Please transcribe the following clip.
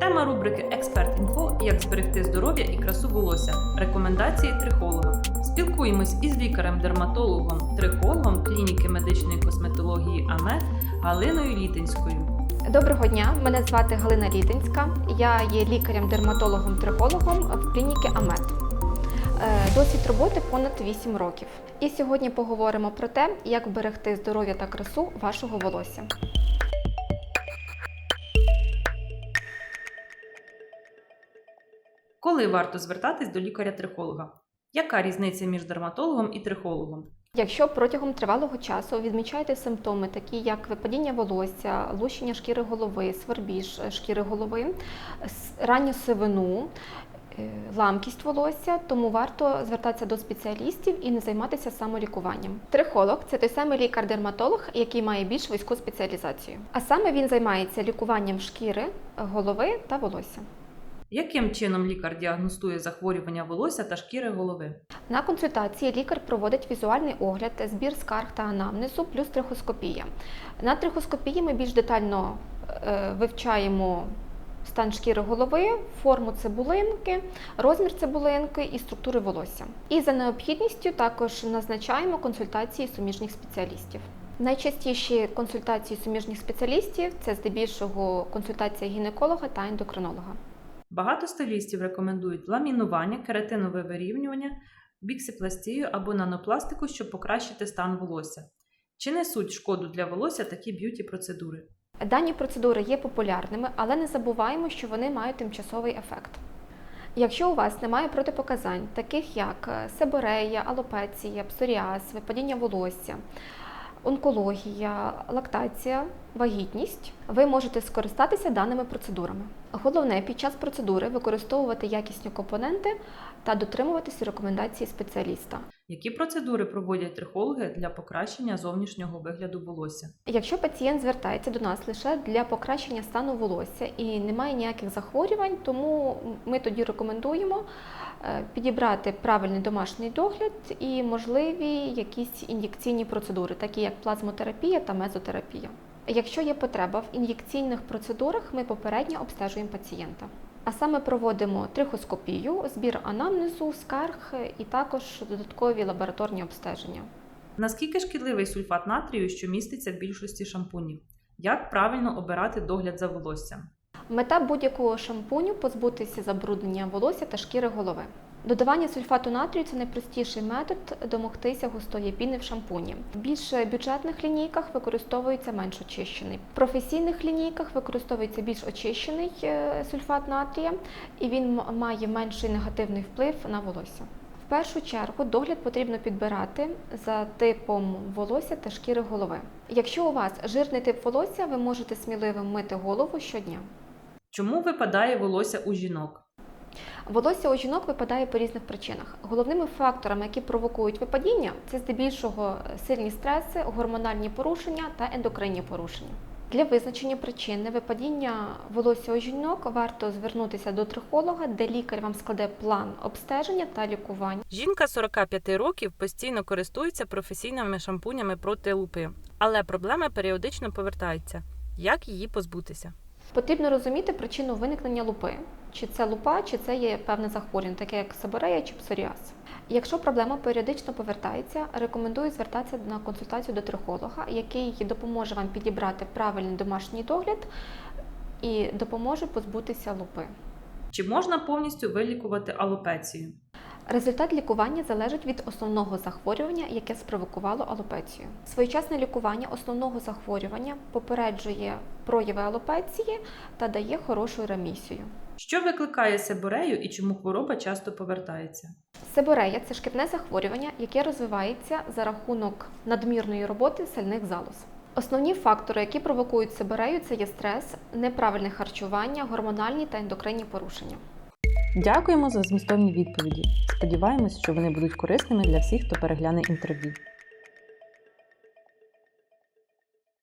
Тема рубрики Експерт інфо як зберегти здоров'я і красу волосся. Рекомендації трихолога. Спілкуємось із лікарем-дерматологом, трихологом клініки медичної косметології АМЕД Галиною Літинською. Доброго дня, мене звати Галина Літинська. Я є лікарем-дерматологом-трихологом в клініці АМЕД. Е, Досвід роботи понад 8 років. І сьогодні поговоримо про те, як вберегти здоров'я та красу вашого волосся. Коли варто звертатись до лікаря-трихолога? Яка різниця між дерматологом і трихологом? Якщо протягом тривалого часу відмічаєте симптоми, такі як випадіння волосся, лущення шкіри голови, свербіж шкіри голови, ранню сивину, е, ламкість волосся, тому варто звертатися до спеціалістів і не займатися самолікуванням. Трихолог це той самий лікар-дерматолог, який має більш вузьку спеціалізацію. А саме він займається лікуванням шкіри, голови та волосся. Яким чином лікар діагностує захворювання волосся та шкіри голови? На консультації лікар проводить візуальний огляд, збір скарг та анамнезу, плюс трихоскопія. На трихоскопії ми більш детально е, вивчаємо стан шкіри голови, форму цибулинки, розмір цибулинки і структури волосся. І за необхідністю також назначаємо консультації суміжних спеціалістів. Найчастіші консультації суміжних спеціалістів це здебільшого консультація гінеколога та ендокринолога. Багато стилістів рекомендують ламінування, кератинове вирівнювання, біксипластію або нанопластику, щоб покращити стан волосся. Чи несуть шкоду для волосся такі б'юті процедури? Дані процедури є популярними, але не забуваємо, що вони мають тимчасовий ефект. Якщо у вас немає протипоказань, таких як е, себорея, алопеція, псоріаз, випадіння волосся, онкологія, лактація, вагітність, ви можете скористатися даними процедурами. Головне під час процедури використовувати якісні компоненти та дотримуватися рекомендацій спеціаліста. Які процедури проводять трихологи для покращення зовнішнього вигляду волосся? Якщо пацієнт звертається до нас лише для покращення стану волосся і немає ніяких захворювань, тому ми тоді рекомендуємо е, підібрати правильний домашній догляд і можливі якісь ін'єкційні процедури, такі як плазмотерапія та мезотерапія. Якщо є потреба в ін'єкційних процедурах, ми попередньо обстежуємо пацієнта. А саме проводимо трихоскопію, збір анамнезу, скарг і також додаткові лабораторні обстеження. Наскільки шкідливий сульфат натрію, що міститься в більшості шампунів? Як правильно обирати догляд за волоссям? Мета будь-якого шампуню позбутися забруднення волосся та шкіри голови. Додавання сульфату натрію це найпростіший метод домогтися густої піни в шампуні. В більш бюджетних лінійках використовується менш очищений. В професійних лінійках використовується більш очищений е, сульфат натрія, і він має менший негативний вплив на волосся. В першу чергу догляд потрібно підбирати за типом волосся та шкіри голови. Якщо у вас жирний тип волосся, ви можете сміливо мити голову щодня. Чому випадає волосся у жінок? Волосся у жінок випадає по різних причинах. Головними факторами, які провокують випадіння, це здебільшого сильні стреси, гормональні порушення та ендокринні порушення. Для визначення причини випадіння волосся у жінок варто звернутися до трихолога, де лікар вам складе план обстеження та лікування. Жінка 45 років постійно користується професійними шампунями проти лупи, але проблеми періодично повертаються. Як її позбутися? Потрібно розуміти причину виникнення лупи. Чи це лупа, чи це є певне захворювання, таке як себорея чи псоріаз. Якщо проблема періодично повертається, рекомендую звертатися на консультацію до трихолога, який допоможе вам підібрати правильний домашній догляд і допоможе позбутися лупи. Чи можна повністю вилікувати алопецію? Результат лікування залежить від основного захворювання, яке спровокувало алопецію. Своєчасне лікування основного захворювання попереджує прояви алопеції та дає хорошу ремісію. Що викликає себорею і чому хвороба часто повертається? Себорея це шкірне захворювання, яке розвивається за рахунок надмірної роботи сальних залоз. Основні фактори, які провокують себорею, це є стрес, неправильне харчування, гормональні та ендокринні порушення. Дякуємо за змістовні відповіді. Сподіваємось, що вони будуть корисними для всіх, хто перегляне інтерв'ю.